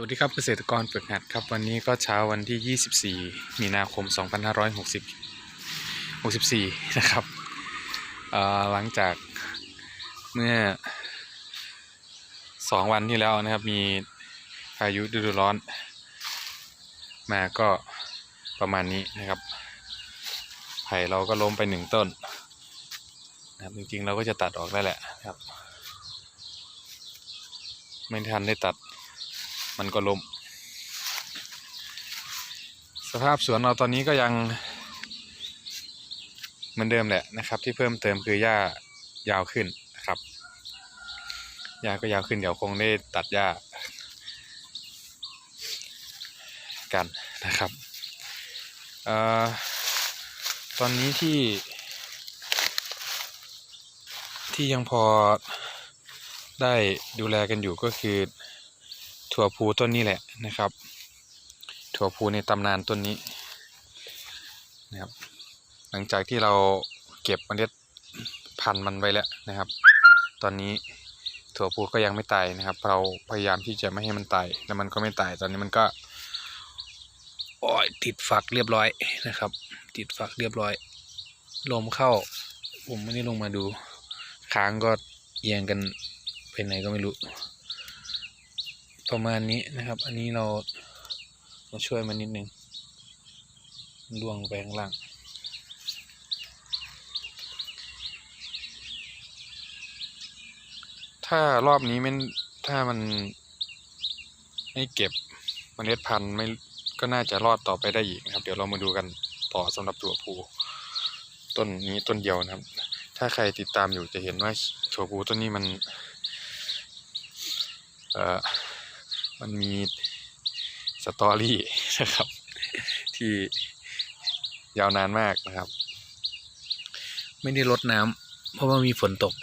สวัสดีครับเกษตรกรฝึกหัดครับวันนี้ก็เช้าวันที่ 24 มีนาคม 2560 64 นะครับเอ่อหลังจากเมื่อ 2 วันที่แล้วนะครับ มีพายุฤดูร้อน มาก็ประมาณนี้นะครับไผ่เราก็ล้มไปหนึ่งต้นนะครับจริงๆ เราก็จะตัดออกได้แหละครับ ไม่ทันได้ตัด มันก็ล้มสภาพสวนเราตอนนี้ก็ยังเหมือนเดิมแหละนะครับ ที่เพิ่มเติมคือหญ้ายาวขึ้นนะครับหญ้าก็ยาวขึ้นเดี๋ยวคงได้ตัดหญ้ากันนะครับออตอนนี้ที่ ที่ยังพอได้ดูแลกันอยู่ก็คือ ถั่วพูต้นนี้แหละนะครับ ถั่วพูในตำนานต้นนี้นะครับ หลังจากที่เราเก็บเมล็ดพันธุ์มันไว้แล้วนะครับ ตอนนี้ถั่วพูก็ยังไม่ตายนะครับ เราพยายามที่จะไม่ให้มันตายแต่มันก็ไม่ตายตอนนี้มันก็โอ้ยติดฝักเรียบร้อยนะครับ ติดฝักเรียบร้อย ลมเข้า ผมไม่ได้ลงมาดู ค้างก็เอียงกันไปไหนก็ไม่รู้ ประมาณนี้นะครับ อันนี้เราเราช่วยมันนิดนึงล่วงไปข้างล่างถ้ารอบนี้ไม่ถ้ามันไม่เก็บเมล็ดพันธุ์ไม่ก็น่าจะรอดต่อไปได้อีกนะครับ เดี๋ยวเรามาดูกันต่อสำหรับตัวภูต้นนี้ต้นเดียวนะครับ ถ้าใครติดตามอยู่จะเห็นว่าถั่วภูต้นนี้มัน เอ่อ มันมีสตอรี่นะครับ ที่ยาวนานมากนะครับ ไม่ได้ลดน้ำเพราะว่ามีฝนตก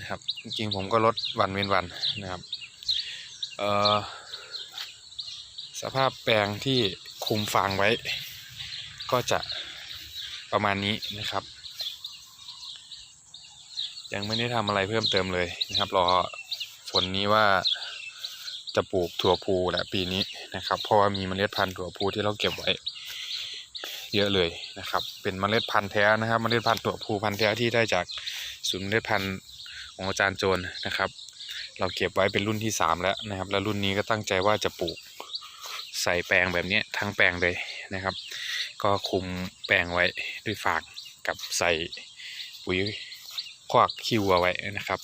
นะครับ จริงๆผมก็ลดวันเว้นวันนะครับเอ่อสภาพแปลงที่คุมฟางไว้ ก็จะประมาณนี้นะครับ ยังไม่ได้ทำอะไรเพิ่มเติมเลยนะครับ รอฝนนี้ว่า จะปลูกถั่วพูแหละปีนี้นะครับ เพราะว่ามีเมล็ดพันธุ์ถั่วพูที่เราเก็บไว้ เยอะเลยนะครับ เป็นเมล็ดพันธุ์แท้นะครับเมล็ดพันธุ์ถั่วพูพันธุ์แท้ที่ได้จากศูนย์เมล็ดพันธุ์ของอาจารย์โจรนะครับ เราเก็บไว้เป็นรุ่นที่สามแล้วนะครับ แล้วรุ่นนี้ก็ตั้งใจว่าจะปลูกใส่แปลงแบบนี้ทั้งแปลงเลยนะครับ ก็คุมแปลงไว้ด้วยฝากกับใส่ปุ๋ยควักคิวเอาไว้นะครับ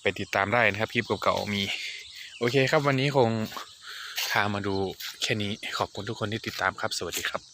ไปติดตามได้นะครับคลิปเก่าๆมี โอเคครับวันนี้คงพามาดูแค่นี้ขอบคุณทุกคนที่ติดตามครับ สวัสดีครับ